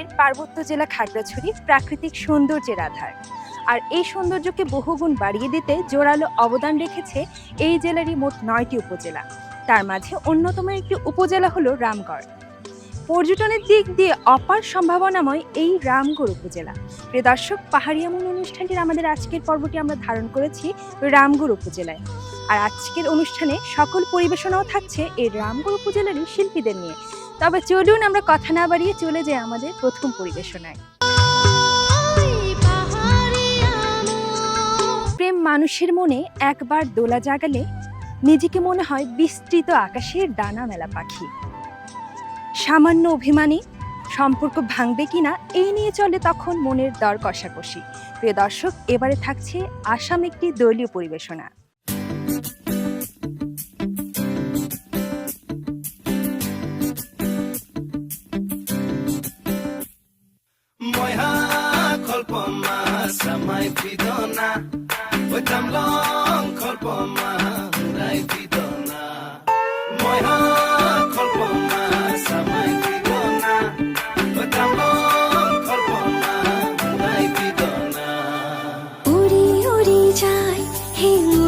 বাংলাদেশের পার্বত্য জেলা খাগড়াছড়ি প্রাকৃতিক সৌন্দর্যের আধার। আর এই সৌন্দর্যকে বহুগুণ বাড়িয়ে দিতে জোরালো অবদান রেখেছে এই জেলারই মোট নয়টি উপজেলা। তার মাঝে অন্যতম একটি উপজেলা হলো রামগড়। পর্যটনের দিক দিয়ে অপার সম্ভাবনাময় এই রামগড় উপজেলা। প্রিয় দর্শক, পাহাড়ি এমন অনুষ্ঠানটির আমাদের আজকের পর্বটি আমরা ধারণ করেছি রামগড় উপজেলায়। আর আজকের অনুষ্ঠানে সকল পরিবেশনাও থাকছে এই রামগড় উপজেলারই শিল্পীদের নিয়ে। তবে চলুন আমরা কথা না বাড়িয়ে চলে যাই আমাদের প্রথম পরিবেশনায়। প্রেম মানুষের মনে একবার দোলা জাগালে নিজেকে মনে হয় বিস্তৃত আকাশের ডানা মেলা পাখি। সামান্য অভিমানী সম্পর্ক ভাঙবে কিনা এই নিয়ে চলে তখন মনের দর কষাকষি। প্রিয় দর্শক, এবারে থাকছে আসাম একটি দলীয় পরিবেশনা। সামাই বিদনা, ওই তামলং কল্পমা হুৰাই বিদনা। মই কল্পমা সামাই বিদনা, ওই তামলং কল্পমা হুৰাই বিদনা। উড়ি উড়ি যায় হেঙুলিয়া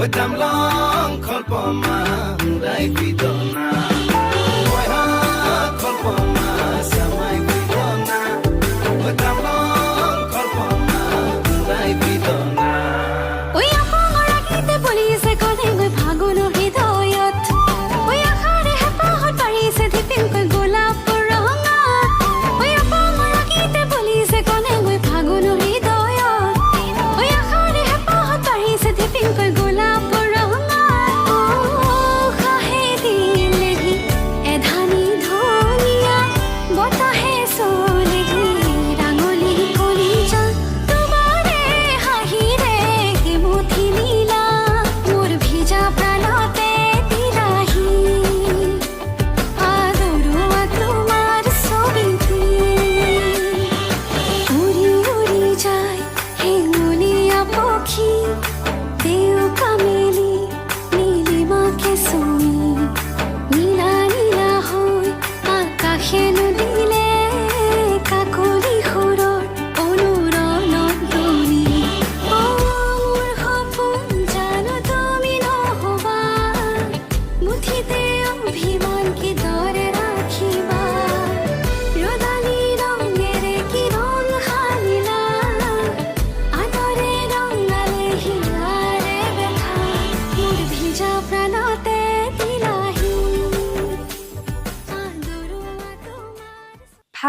Wadam long kolpoma, dai fidona.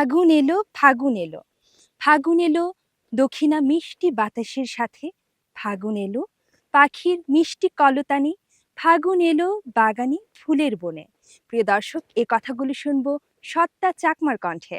ফাগুন এলো ফাগুন এলো। ফাগুন এলো দক্ষিণা মিষ্টি বাতাসের সাথে, ফাগুন এলো পাখির মিষ্টি কলতানি, ফাগুন এলো বাগানি ফুলের বনে। প্রিয় দর্শক, এ কথাগুলি শুনব সত্তা চাকমার কণ্ঠে।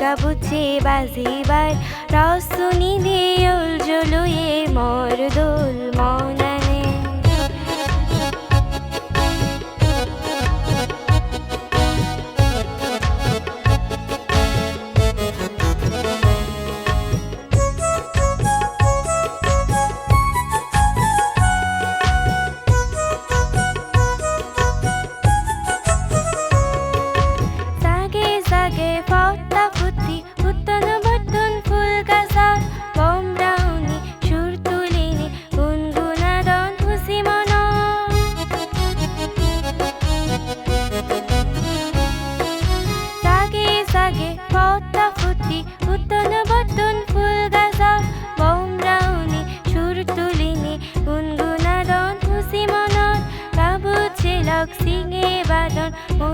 গাবুছে বাজিবার oh.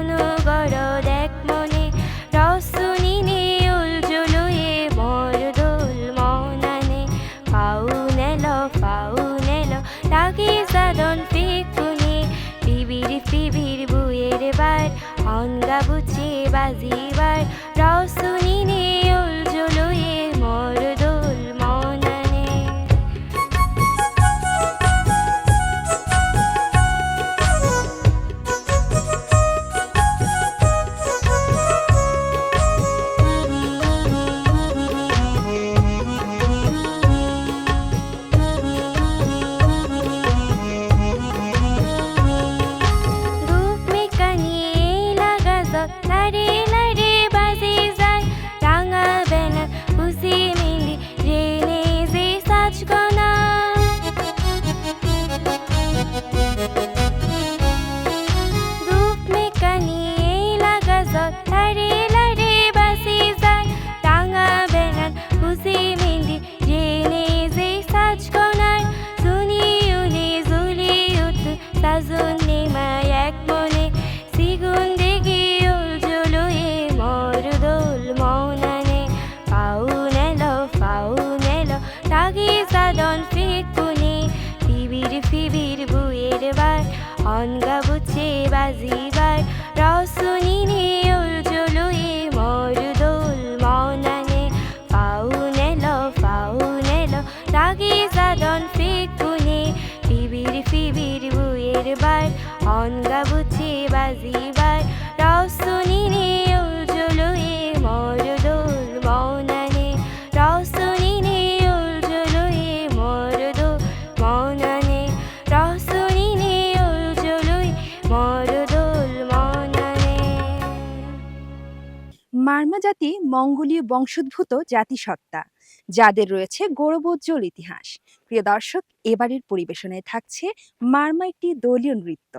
মঙ্গোলীয় বংশোদ্ভূত জাতিসত্তা, যাদের রয়েছে গৌরবোজ্জ্বল ইতিহাস। প্রিয় দর্শক, এবারের পরিবেশনায় থাকছে মারমা একটি দলীয় নৃত্য।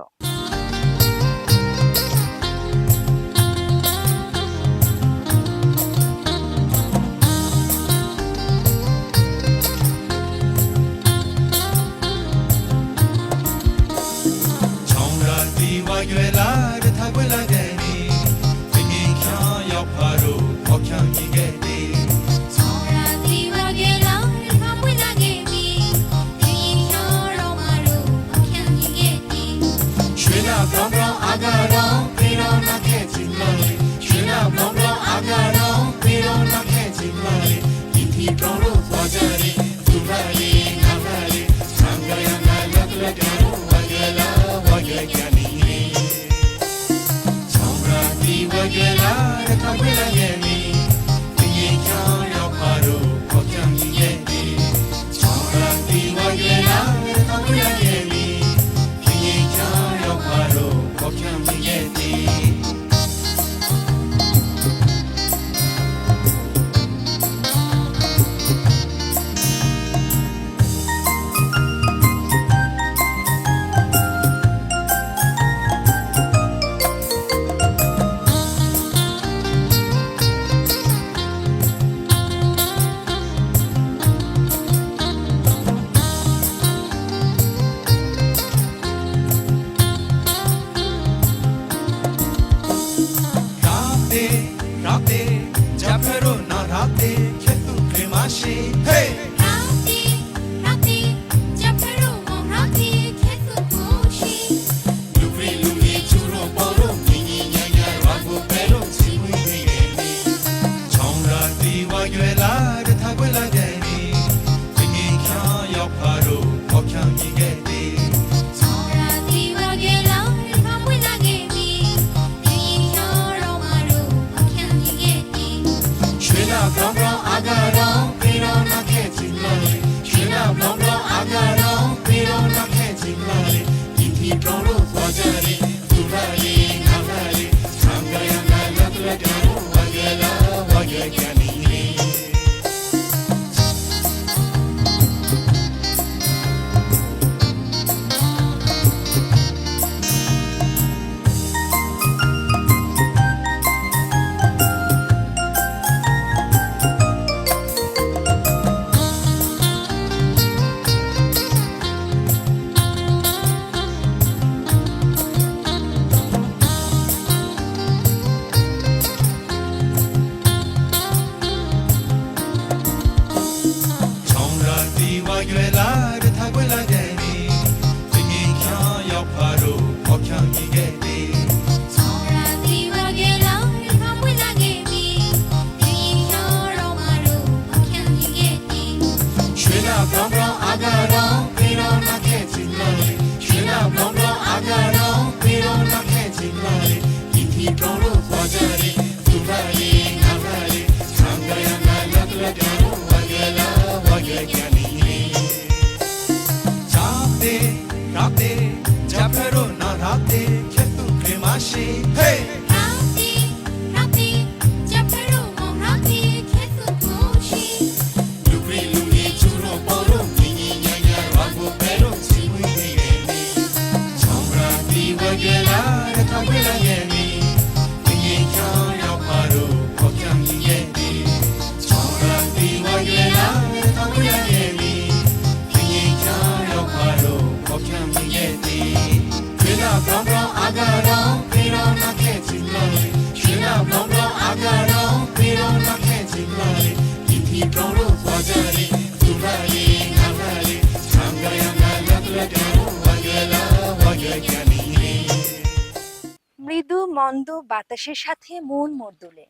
মন্দ বাতাসের সাথে মন মর্দুলে।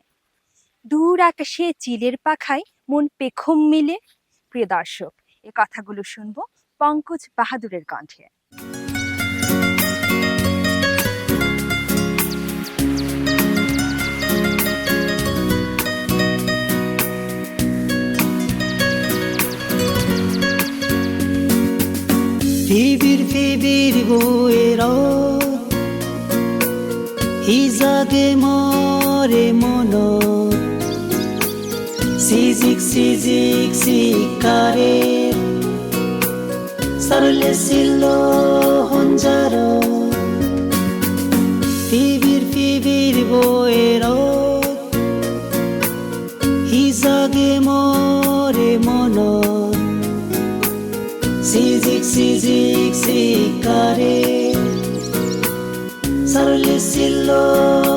দূর আকাশে চিলের পাখায় মন পেখম মিলে। প্রিয় দর্শক, এ কথাগুলো শুনব পঙ্কজ বাহাদুরের কণ্ঠে। ফিবির ফিবির বইয়ের ইজাগে মরে মন। সিজিক চিজিক চিজিক চিকাৰে চাৰলে হঞ্জার। ফিবির ফিবির বয়ের ইজাগে মরে মন। সিজিক সিজিক চিজিক চিজিক easy, Lord.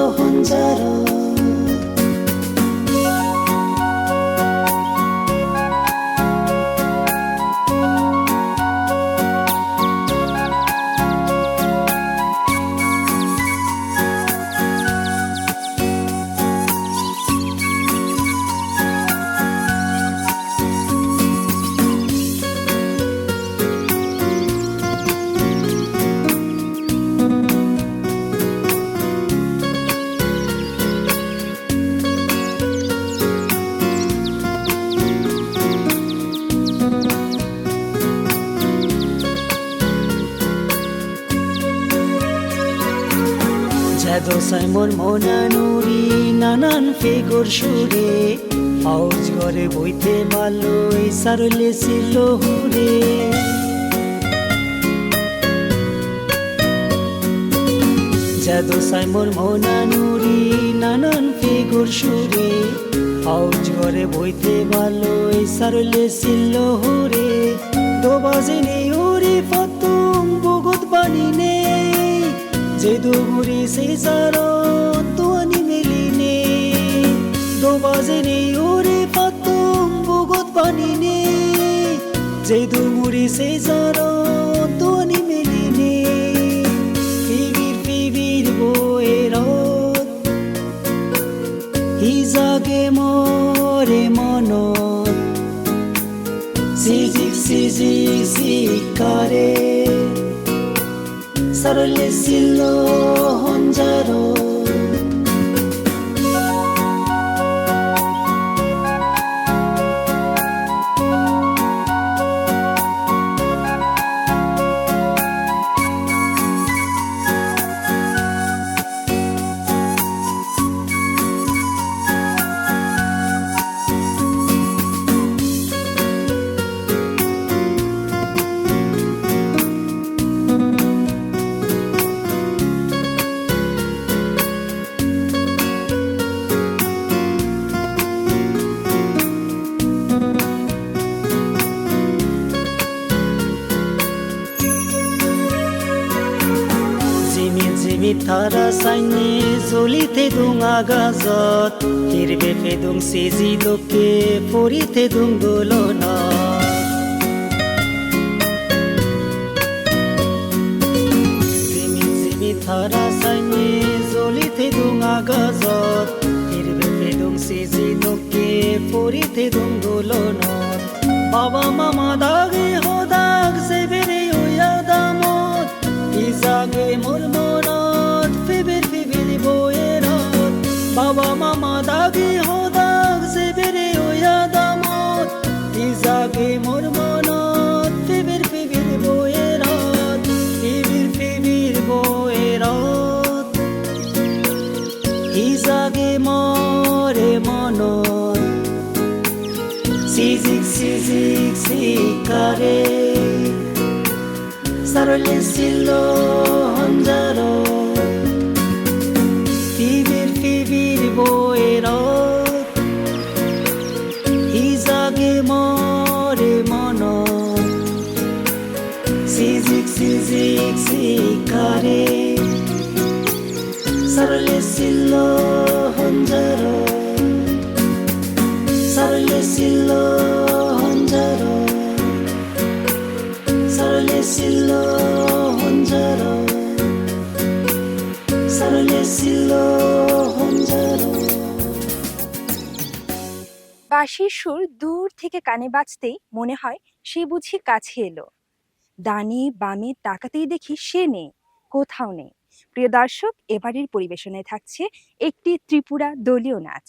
মোর মনা নুরি নানান ফেগর সুরে। হাউস ঘরে বইতে মালো এই সারলে ছিল হুরে। জাদু সাইমোর মোনা নুরি নানান ফেগর সুরে। হাউস ঘরে বইতে মালো এই সারলে ছিল হুরে। দোবাজিনী উরি ফতুম বুগুত বানিনে જે દોરી સે સારો તો આની મેલીને દો બાજેને ઓરે પાતું ભોગત પાણીને જે દોરી સે સારો તો આની મેલીને ફીવીર ફીવીર બોએ રોત হিজাগে মরে মনত সিজিক সিজিক সিকারে 사랑했을 너 혼자로. dung agazot kirbe fe dung sezi doke pori te dung dolona simi simi thara sanye zoli te dung agazot kirbe fe dung sezi doke pori te dung dolona baba mama dage ho sizik sikare Sarole silo honjaro Fibir fibir boerot Izage more mono Sizik sizik sikare Sarole silo honjaro Sarle বাঁশির সুর দূর থেকে কানে বাজতেই মনে হয় সে বুঝি কাছে এলো। ডানে বামে তাকাতেই দেখি সে নেই, কোথাও নেই। প্রিয় দর্শক, এবারের পরিবেশনায় থাকছে একটি ত্রিপুরা দলীয় নাচ।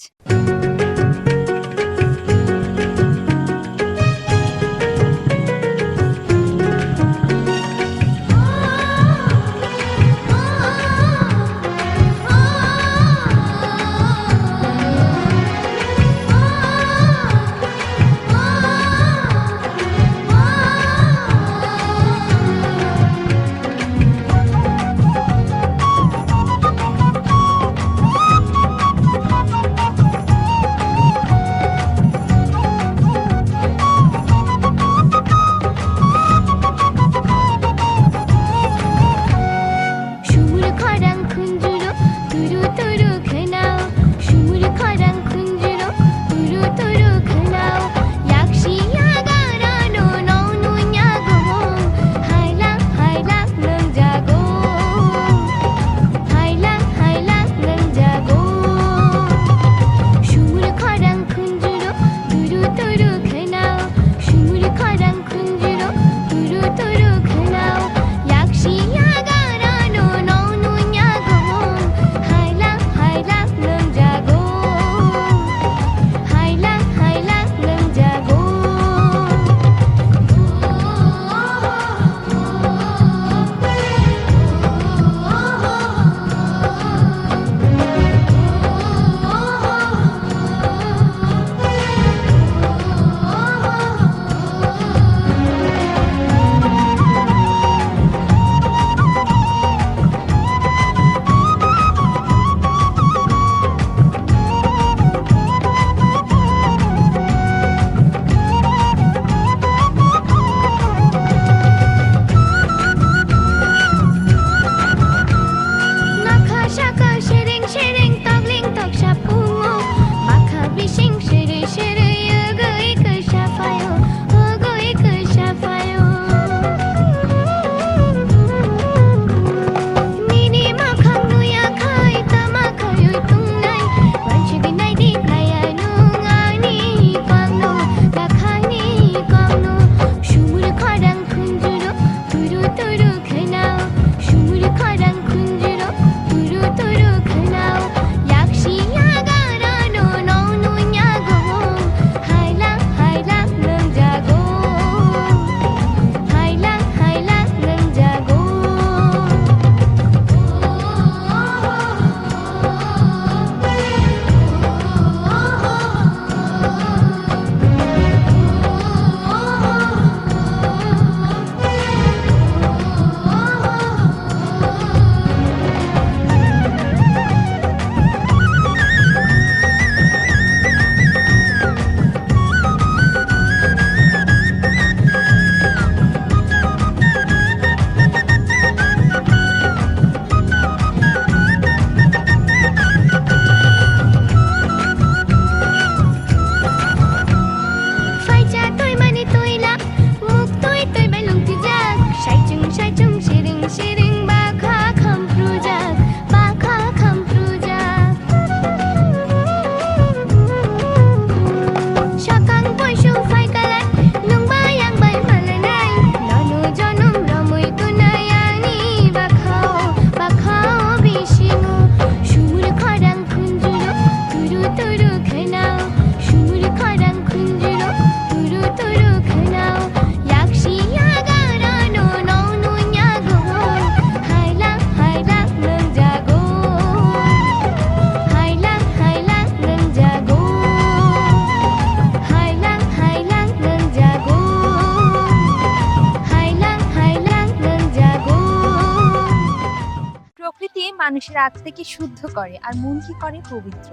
মানুষের আত্মাকে শুদ্ধ করে আর মনকে করে পবিত্র।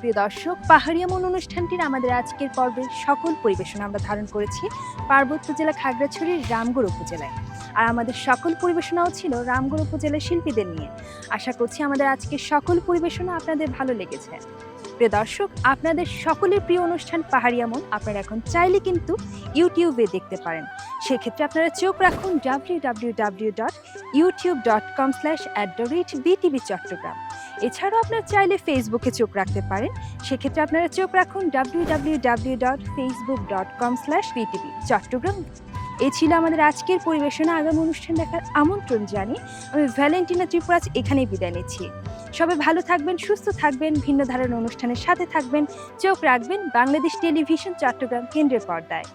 প্রিয় দর্শক, পাহাড়িয়া মন অনুষ্ঠানটির আমাদের আজকের পর্বের সকল পরিবেশনা আমরা ধারণ করেছি পার্বত্য জেলা খাগড়াছড়ির রামগড় উপজেলায়। আর আমাদের সকল পরিবেশনাও ছিল রামগড় উপজেলার শিল্পীদের নিয়ে। আশা করছি আমাদের আজকের সকল পরিবেশনা আপনাদের ভালো লেগেছে। প্রিয় দর্শক, আপনাদের সকলের প্রিয় অনুষ্ঠান পাহাড়িয়া মন আপনারা এখন চাইলে কিন্তু ইউটিউবে দেখতে পারেন। সেক্ষেত্রে আপনারা চোখ রাখুন W W W dot YouTube dot com at the rate Chattogram. এছাড়াও আপনারা চাইলে ফেসবুকে চোখ রাখতে পারেন। সেক্ষেত্রে আপনারা চোখ রাখুন W W W dot Facebook dot com Chattogram. এ ছিল আমাদের আজকের পরিবেশনা। আগামী অনুষ্ঠান দেখার আমন্ত্রণ জানি আমি ভ্যালেন্টিনা ত্রিপুরাজ এখানেই বিদায় নিচ্ছি। সবাই ভালো থাকবেন, সুস্থ থাকবেন, ভিন্ন ধারণা অনুষ্ঠানের সাথে থাকবেন। চোখ রাখবেন বাংলাদেশ টেলিভিশন, চট্টগ্রাম কেন্দ্রের পর্দায়।